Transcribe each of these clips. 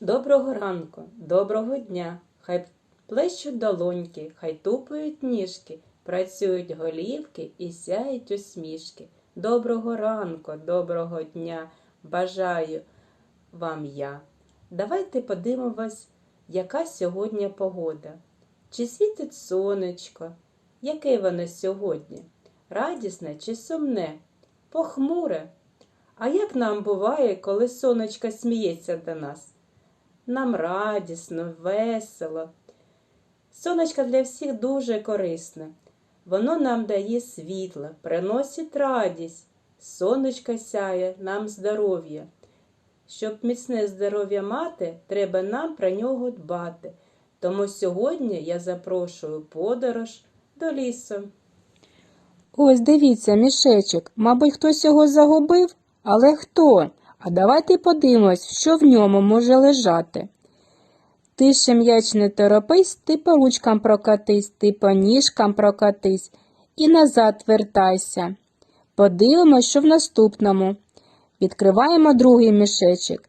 Доброго ранку, доброго дня. Хай плещуть долоньки, хай тупають ніжки, працюють голівки і сяють усмішки. Доброго ранку, доброго дня. Бажаю вам я. Давайте подивимось, яка сьогодні погода. Чи світить сонечко? Яке воно сьогодні? Радісне чи сумне? Похмуре? А як нам буває, коли сонечко сміється до нас? Нам радісно, весело. Сонечко для всіх дуже корисне. Воно нам дає світло, приносить радість. Сонечко сяє нам здоров'я. Щоб міцне здоров'я мати, треба нам про нього дбати. Тому сьогодні я запрошую подорож до лісу. Ось дивіться, мішечок. Мабуть, хтось його загубив? Але хто? А давайте подивимось, що в ньому може лежати. Ти ще м'яч не торопись, ти по ручкам прокатись, ти по ніжкам прокатись і назад вертайся. Подивимось, що в наступному. Відкриваємо другий мішечок.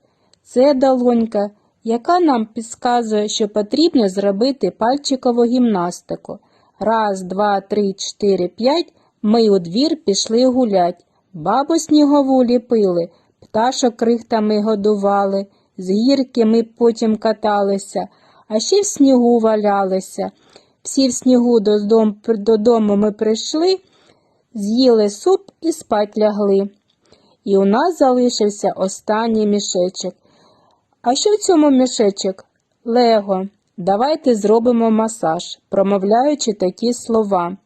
Це долонька, яка нам підказує, що потрібно зробити пальчикову гімнастику. Раз, два, три, чотири, п'ять. Ми у двір пішли гулять. Бабу снігову ліпили, пташок крихтами годували, з гірки ми потім каталися, а ще в снігу валялися. Всі в снігу додому, ми прийшли, з'їли суп і спать лягли. І у нас залишився останній мішечок. А що в цьому мішечок? Лего. Давайте зробимо масаж, промовляючи такі слова.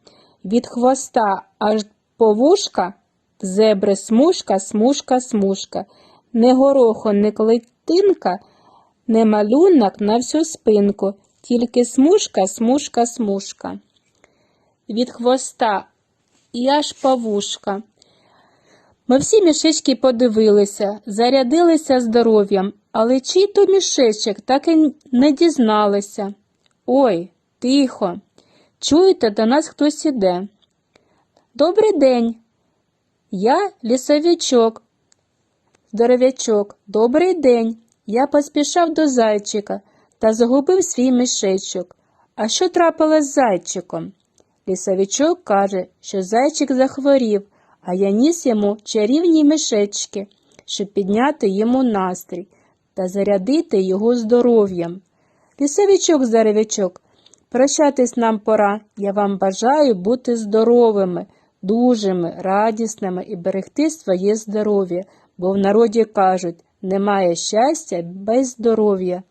Від хвоста аж по вушка, зебри смужка, смужка, смужка. Не гороху, не клетинка, не малюнок на всю спинку, тільки смужка, смужка, смужка. Від хвоста і аж по вушка. Ми всі мішечки подивилися, зарядилися здоров'ям, але чий то мішечок так і не дізналися. Ой, тихо. Чуєте, до нас хтось іде. Добрий день. Я лісовичок. Здоров'ячок, добрий день. Я поспішав до зайчика та загубив свій мішечок. А що трапилось з зайчиком? Лісовичок каже, що зайчик захворів, а я ніс йому чарівні мішечки, щоб підняти йому настрій та зарядити його здоров'ям. Лісовичок, здоров'ячок, прощатись нам пора. Я вам бажаю бути здоровими, дужими, радісними і берегти своє здоров'я, бо в народі кажуть, немає щастя без здоров'я.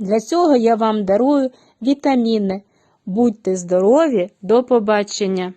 Для цього я вам дарую вітаміни. Будьте здорові, до побачення!